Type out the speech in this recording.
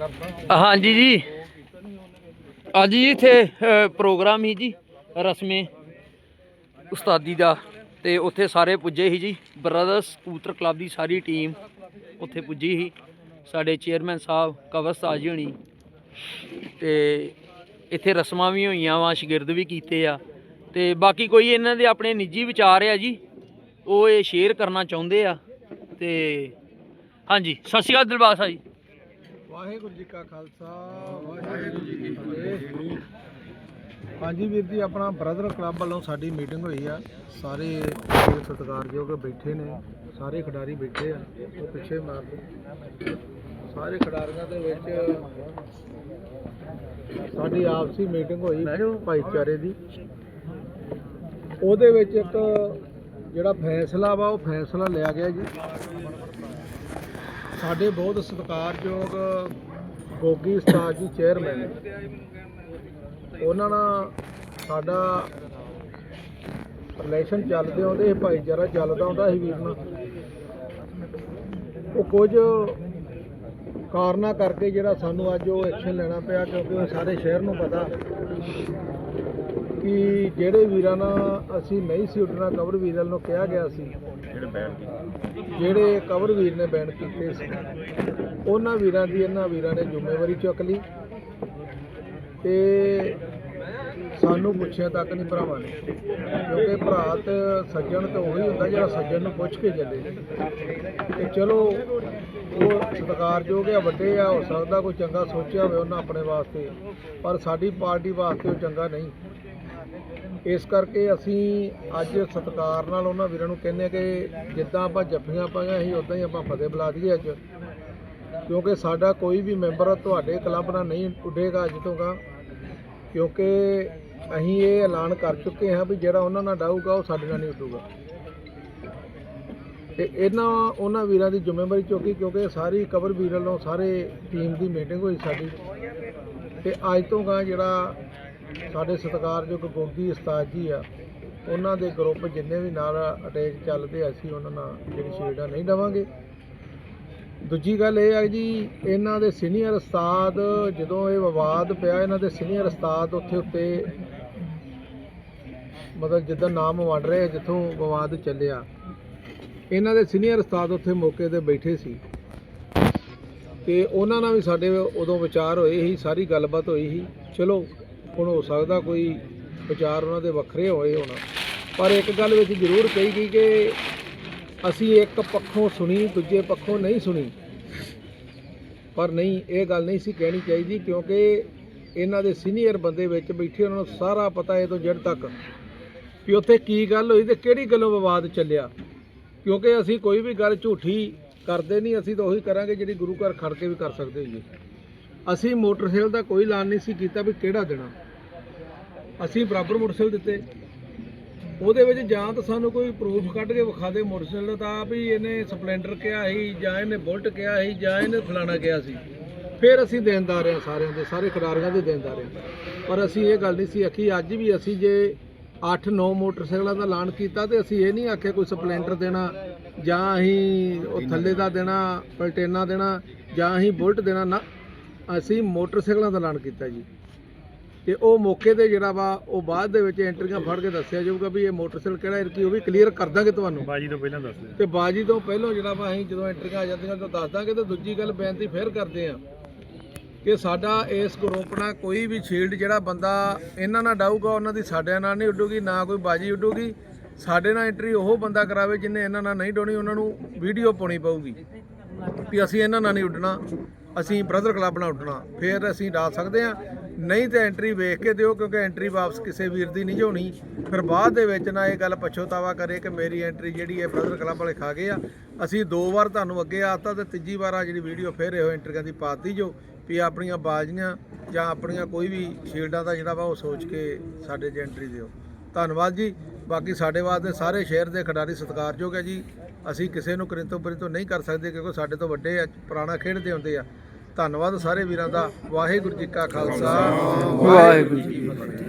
ਹਾਂਜੀ ਜੀ। ਅੱਜ ਜੀ ਇੱਥੇ ਪ੍ਰੋਗਰਾਮ ਹੀ ਜੀ, ਰਸਮੇ ਉਸਤਾਦੀ ਦਾ ਤੇ ਉੱਥੇ ਸਾਰੇ ਪੁੱਜੇ ਸੀ ਜੀ। ਬ੍ਰਦਰਸ ਕਬੂਤਰ ਕਲੱਬ ਦੀ ਸਾਰੀ ਟੀਮ ਉੱਥੇ ਪੁੱਜੀ ਸੀ ਸਾਡੇ ਚੇਅਰਮੈਨ ਸਾਹਿਬ ਕਵਰ ਸਾਜੀ ਹੋਣੀ ਤੇ ਇੱਥੇ ਰਸਮਾਂ ਵੀ ਹੋਈਆਂ ਵਾ, ਸ਼ਾਗਿਰਦ ਵੀ ਕੀਤੇ ਆ। ਤੇ ਬਾਕੀ ਕੋਈ ਇਹਨਾਂ ਦੇ ਆਪਣੇ ਨਿੱਜੀ ਵਿਚਾਰ ਆ ਜੀ, ਉਹ ਇਹ ਸ਼ੇਅਰ ਕਰਨਾ ਚਾਹੁੰਦੇ ਆ ਤੇ ਹਾਂਜੀ, ਸਤਿ ਸ਼੍ਰੀ ਅਕਾਲ ਦਿਲਬਾਗ ਸਾਹਿਬ ਜੀ। ਵਾਹਿਗੁਰੂ ਜੀ ਕਾ ਖਾਲਸਾ ਵਾਹਿਗੁਰੂ ਜੀ ਕੀ ਫਤਿਹ। ਹਾਂਜੀ ਵੀਰ ਜੀ ਆਪਣਾ ਬ੍ਰਦਰ ਕਲੱਬ ਵੱਲੋਂ ਸਾਡੀ ਮੀਟਿੰਗ ਹੋਈ ਆ। ਸਾਰੇ ਸਤਿਕਾਰਯੋਗ ਬੈਠੇ ਨੇ ਸਾਰੇ ਖਿਡਾਰੀ ਬੈਠੇ ਆ ਉਹ ਪਿੱਛੇ ਮਾਰ। ਸਾਰੇ ਖਿਡਾਰੀਆਂ ਦੇ ਵਿੱਚ ਸਾਡੀ ਆਪਸੀ ਮੀਟਿੰਗ ਹੋਈ ਭਾਈਚਾਰੇ ਦੀ। ਉਹਦੇ ਵਿੱਚ ਇੱਕ ਜਿਹੜਾ ਫੈਸਲਾ ਵਾ ਉਹ ਫੈਸਲਾ ਲਿਆ ਗਿਆ ਜੀ। ਸਾਡੇ ਬਹੁਤ ਸਤਿਕਾਰਯੋਗ ਗੋਗੀ ਉਸਤਾਦ ਜੀ ਚੇਅਰਮੈਨ ਉਹਨਾਂ ਨਾਲ ਸਾਡਾ ਰਿਲੇਸ਼ਨ ਚੱਲਦੇ ਆਉਂਦੇ ਸੀ, ਭਾਈਚਾਰਾ ਚੱਲਦਾ ਹੁੰਦਾ ਸੀ ਵੀਰ ਨਾਲ। ਉਹ ਕੁਝ ਕਾਰਨਾਂ ਕਰਕੇ ਜਿਹੜਾ ਸਾਨੂੰ ਅੱਜ ਉਹ ਐਕਸ਼ਨ ਲੈਣਾ ਪਿਆ ਕਿਉਂਕਿ ਉਹ ਸਾਰੇ ਸ਼ਹਿਰ ਨੂੰ ਪਤਾ। ਕਿ ਜਿਹੜੇ ਵੀਰਾਂ ਨਾਲ ਅਸੀਂ ਨਹੀਂ ਸੀ ਉੱਡਣਾ ਕਵਰ ਵੀਰਾਂ ਨੂੰ ਕਿਹਾ ਗਿਆ ਸੀ। ਜਿਹੜੇ ਕਵਰ ਵੀਰ ਨੇ ਬੈਨ ਕੀਤੇ ਸੀ, ਉਹਨਾਂ ਵੀਰਾਂ ਦੀ, ਇਹਨਾਂ ਵੀਰਾਂ ਨੇ ਜ਼ਿੰਮੇਵਾਰੀ ਚੁੱਕ ਲਈ ਤੇ ਸਾਨੂੰ ਪੁੱਛਿਆ ਤੱਕ ਨਹੀਂ ਭਰਾਵਾਂ ਨੇ, ਕਿਉਂਕਿ ਭਰਾ ਤੇ ਸੱਜਣ ਤਾਂ ਉਹੀ ਹੁੰਦਾ ਜਿਹੜਾ ਸੱਜਣ ਨੂੰ ਪੁੱਛ ਕੇ ਚੱਲੇ। ਤੇ ਚਲੋ, ਉਹ ਸਤਿਕਾਰਯੋਗ ਆ, ਵੱਡੇ ਆ, ਹੋ ਸਕਦਾ ਕੋਈ ਚੰਗਾ ਸੋਚਿਆ ਹੋਵੇ ਉਹਨਾਂ ਆਪਣੇ ਵਾਸਤੇ, ਪਰ ਸਾਡੀ ਪਾਰਟੀ ਵਾਸਤੇ ਉਹ ਚੰਗਾ ਨਹੀਂ। ਇਸ ਕਰਕੇ ਅਸੀਂ ਅੱਜ ਸਤਿਕਾਰ ਨਾਲ ਉਹਨਾਂ ਵੀਰਾਂ ਨੂੰ ਕਹਿੰਦੇ ਕਿ ਜਿੱਦਾਂ ਆਪਾਂ ਜੱਫੀਆਂ ਪਾਈਆਂ ਸੀ ਉਦਾਂ ਹੀ ਆਪਾਂ ਫਤਿਹ ਬੁਲਾ ਦਈਏ ਅੱਜ। ਕਿਉਂਕਿ ਸਾਡਾ ਕੋਈ ਵੀ ਮੈਂਬਰ ਤੁਹਾਡੇ ਕਲੱਬ ਨਾਲ ਨਹੀਂ ਉੱਡੇਗਾ ਅੱਜ ਤੋਂ ਗਾ ਕਿਉਂਕਿ ਅਸੀਂ ਇਹ ਐਲਾਨ ਕਰ ਚੁੱਕੇ ਹਾਂ ਵੀ ਜਿਹੜਾ ਉਹਨਾਂ ਨਾਲ ਡਾਊਗਾ, ਉਹ ਸਾਡੇ ਨਾਲ ਨਹੀਂ ਉੱਡੂਗਾ। ਤੇ ਇਹਨਾਂ, ਉਹਨਾਂ ਵੀਰਾਂ ਦੀ ਜ਼ਿੰਮੇਵਾਰੀ ਚੁੱਕੀ ਕਿਉਂਕਿ ਸਾਰੀ ਕਵਰ ਵੀਰ ਵੱਲੋਂ ਸਾਰੇ ਟੀਮ ਦੀ ਮੀਟਿੰਗ ਹੋਈ ਸਾਡੀ। ਤੇ ਅੱਜ ਤੋਂ ਗਾ ਜਿਹੜਾ ਸਾਡੇ ਸਤਿਕਾਰਯੋਗ ਗੋਗੀ ਉਸਤਾਦ ਜੀ ਆ, ਉਹਨਾਂ ਦੇ ਗਰੁੱਪ ਜਿੰਨੇ ਵੀ ਨਾਲ ਅਟੈਕ ਚੱਲਦੇ ਅਸੀਂ ਉਹਨਾਂ ਨਾਲ ਜਿਹੜੀ ਸ਼ੇਡਾ ਨਹੀਂ ਦੇਵਾਂਗੇ। ਦੂਜੀ ਗੱਲ ਇਹ ਹੈ ਜੀ, ਇਹਨਾਂ ਦੇ ਸੀਨੀਅਰ ਉਸਤਾਦ, ਜਦੋਂ ਇਹ ਵਿਵਾਦ ਪਿਆ, ਇਹਨਾਂ ਦੇ ਸੀਨੀਅਰ ਉਸਤਾਦ ਉੱਥੇ ਉੱਤੇ ਮਤਲਬ ਜਿੱਦਾਂ ਨਾਮ ਵੰਡ ਰਹੇ ਜਿੱਥੋਂ ਵਿਵਾਦ ਚੱਲਿਆ। ਇਹਨਾਂ ਦੇ ਸੀਨੀਅਰ ਉਸਤਾਦ ਉੱਥੇ ਮੌਕੇ ਤੇ ਬੈਠੇ ਸੀ। ਤੇ ਉਹਨਾਂ ਨਾਲ ਵੀ ਸਾਡੇ ਉਦੋਂ ਵਿਚਾਰ ਹੋਏ ਸੀ, ਸਾਰੀ ਗੱਲਬਾਤ ਹੋਈ ਸੀ। ਚਲੋ ਹੁਣ ਹੋ ਸਕਦਾ ਕੋਈ ਵਿਚਾਰ ਉਹਨਾਂ ਦੇ ਵੱਖਰੇ ਹੋਏ ਹੋਣ। ਪਰ ਇੱਕ ਗੱਲ ਵਿੱਚ ਜ਼ਰੂਰ ਕਹੀ ਗਈ ਕਿ ਅਸੀਂ ਇੱਕ ਪੱਖੋਂ ਸੁਣੀ, ਦੂਜੇ ਪੱਖੋਂ ਨਹੀਂ ਸੁਣੀ। ਪਰ ਨਹੀਂ, ਇਹ ਗੱਲ ਨਹੀਂ ਸੀ ਕਹਿਣੀ ਚਾਹੀਦੀ ਕਿਉਂਕਿ ਇਹਨਾਂ ਦੇ ਸੀਨੀਅਰ ਬੰਦੇ ਵਿੱਚ ਬੈਠੇ ਉਹਨਾਂ ਨੂੰ ਸਾਰਾ ਪਤਾ ਇਹ ਤੋਂ ਜੜ ਤੱਕ ਵੀ ਉੱਥੇ ਕੀ ਗੱਲ ਹੋਈ ਤੇ ਕਿਹੜੀ ਗੱਲੋਂ ਵਿਵਾਦ ਚੱਲਿਆ। ਕਿਉਂਕਿ ਅਸੀਂ ਕੋਈ ਵੀ ਗੱਲ ਝੂਠੀ ਕਰਦੇ ਨਹੀਂ, ਅਸੀਂ ਤਾਂ ਉਹੀ ਕਰਾਂਗੇ ਜਿਹੜੀ ਗੁਰੂ ਘਰ ਖੜ ਕੇ ਵੀ ਕਰ ਸਕਦੇ ਹੋਈਏ। ਅਸੀਂ ਮੋਟਰਸਾਈਕਲ ਦਾ ਕੋਈ ਐਲਾਨ ਨਹੀਂ ਸੀ ਕੀਤਾ ਵੀ ਕਿਹੜਾ ਦੇਣਾ। ਅਸੀਂ ਬਰਾਬਰ ਮੋਟਰਸਾਈਕਲ ਦਿੱਤੇ। ਉਹਦੇ ਵਿੱਚ ਜਾਂ ਤਾਂ ਸਾਨੂੰ ਕੋਈ ਪ੍ਰੂਫ ਕੱਢ ਕੇ ਵਿਖਾ ਦੇ ਮੋਟਰਸਾਈਕਲ ਦਾ ਤਾਂ ਵੀ ਇਹਨੇ ਸਪਲੈਂਡਰ ਕਿਹਾ ਸੀ, ਜਾਂ ਇਹਨੇ ਬੁਲਟ ਕਿਹਾ ਸੀ, ਜਾਂ ਇਹਨੇ ਫਲਾਣਾ ਕਿਹਾ ਸੀ। ਫਿਰ ਅਸੀਂ ਦੇਣਦਾਰ ਹਾਂ ਸਾਰਿਆਂ ਦੇ, ਸਾਰੇ ਖਿਡਾਰੀਆਂ ਦੇ ਦੇਣਦਾਰ ਹਾਂ। ਪਰ ਅਸੀਂ ਇਹ ਗੱਲ ਨਹੀਂ ਸੀ ਆਖੀ, ਅੱਜ ਵੀ ਅਸੀਂ ਜੇ 8-9 ਮੋਟਰਸਾਈਕਲਾਂ ਦਾ ਐਲਾਨ ਕੀਤਾ ਤੇ ਅਸੀਂ ਇਹ ਨਹੀਂ ਆਖਿਆ ਕੋਈ ਸਪਲੈਂਡਰ ਦੇਣਾ, ਜਾਂ ਅਸੀਂ ਉਹ ਥੱਲੇ ਦਾ ਦੇਣਾ, ਪਲਟੇਨਾ ਦੇਣਾ, ਜਾਂ ਅਸੀਂ ਬੁਲਟ ਦੇਣਾ। ਨਾ, ਅਸੀਂ ਮੋਟਰਸਾਈਕਲਾਂ ਦਾ ਐਲਾਨ ਕੀਤਾ ਜੀ। ਤੇ ਉਹ ਮੌਕੇ ਤੇ ਜਿਹੜਾ ਵਾ ਉਹ ਬਾਅਦ ਦੇ ਵਿੱਚ ਐਂਟਰੀਆਂ ਫੜ ਕੇ ਦੱਸਿਆ ਜਾਊਗਾ ਵੀ ਇਹ ਮੋਟਰਸਾਈਕਲ ਕਿਹੜਾ ਹੈ ਕੀ ਉਹ ਵੀ ਕਲੀਅਰ ਕਰ ਦਾਂਗੇ ਤੁਹਾਨੂੰ। ਬਾਜੀ ਤੋਂ ਪਹਿਲਾਂ ਦੱਸ ਦਿਓ। ਤੇ ਬਾਜੀ ਤੋਂ ਪਹਿਲਾਂ ਜਿਹੜਾ ਵਾ ਅਸੀਂ ਜਦੋਂ ਐਂਟਰੀਆਂ ਆ ਜਾਂਦੀਆਂ ਤਾਂ ਦੱਸ ਦਾਂਗੇ ਤੇ ਦੂਜੀ ਗੱਲ ਬੇਨਤੀ ਫੇਰ ਕਰਦੇ ਆ ਕਿ ਸਾਡਾ ਇਸ ਗਰੁੱਪ ਨਾਲ ਕੋਈ ਵੀ ਸ਼ੀਲਡ ਜਿਹੜਾ ਬੰਦਾ ਇਹਨਾਂ ਨਾਲ ਡਾਊਗਾ ਉਹਨਾਂ ਦੀ ਸਾਡੇ ਨਾਲ ਨਹੀਂ ਉੱਡੂਗੀ ਨਾ ਕੋਈ ਬਾਜੀ ਉੱਡੂਗੀ। ਸਾਡੇ ਨਾਲ ਐਂਟਰੀ ਉਹ ਬੰਦਾ ਕਰਾਵੇ ਜਿਨੇ ਇਹਨਾਂ ਨਾਲ ਨਹੀਂ ਡੋਣੀ ਉਹਨਾਂ ਨੂੰ ਵੀਡੀਓ ਪਾਉਣੀ ਪਊਗੀ ਵੀ ਅਸੀਂ ਇਹਨਾਂ ਨਾਲ ਨਹੀਂ ਉੱਡਣਾ ਅਸੀਂ ਬ੍ਰਦਰ ਕਲੱਬ ਨਾਲ ਉੱਡਣਾ। ਫਿਰ ਅਸੀਂ ਡਾ ਸਕਦੇ ਆ ਨਹੀਂ ਤਾਂ ਐਂਟਰੀ ਵੇਖ ਕੇ ਦਿਓ, ਕਿਉਂਕਿ ਐਂਟਰੀ ਵਾਪਸ ਕਿਸੇ ਵੀਰ ਦੀ ਨਹੀਂ ਹੋਣੀ। ਫਿਰ ਬਾਅਦ ਦੇ ਵਿੱਚ ਨਾ ਇਹ ਗੱਲ ਪਛੋਤਾਵਾ ਕਰੇ ਕਿ ਮੇਰੀ ਐਂਟਰੀ ਜਿਹੜੀ ਹੈ ਬ੍ਰਦਰ ਕਲੱਬ ਵਾਲੇ ਖਾ ਗਏ ਆ। ਅਸੀਂ ਦੋ ਵਾਰ ਤੁਹਾਨੂੰ ਅੱਗੇ ਆਤਾ ਤੇ ਤੀਜੀ ਵਾਰ ਆ ਜਿਹੜੀ ਵੀਡੀਓ ਫਿਰ ਇਹੋ ਐਂਟਰੀਆਂ ਦੀ ਪਾਤੀ ਜੋ ਵੀ ਆਪਣੀਆਂ ਬਾਜ਼ੀਆਂ ਜਾਂ ਆਪਣੀਆਂ ਕੋਈ ਵੀ ਸ਼ੀਲਡਾਂ ਦਾ ਜਿਹੜਾ ਵਾ ਉਹ ਸੋਚ ਕੇ ਸਾਡੇ 'ਚ ਐਂਟਰੀ ਦਿਓ। ਧੰਨਵਾਦ ਜੀ। ਬਾਕੀ ਸਾਡੇ ਵਾਸਤੇ ਸਾਰੇ ਸ਼ਹਿਰ ਦੇ ਖਿਡਾਰੀ ਸਤਿਕਾਰਯੋਗ ਹੈ ਜੀ। ਅਸੀਂ ਕਿਸੇ ਨੂੰ ਕਰਿੰਤੋਂ ਪਰਿੰਤੋਂ ਨਹੀਂ ਕਰ ਸਕਦੇ ਕਿਉਂਕਿ ਸਾਡੇ ਤੋਂ ਵੱਡੇ ਆ, ਪੁਰਾਣਾ ਖੇਡਦੇ ਹੁੰਦੇ ਆ। ਧੰਨਵਾਦ ਸਾਰੇ ਵੀਰਾਂ ਦਾ। ਵਾਹਿਗੁਰੂ ਜੀ ਕਾ ਖਾਲਸਾ। ਵਾਹਿਗੁਰੂ ਜੀ ਕੀ ਫਤਿਹ।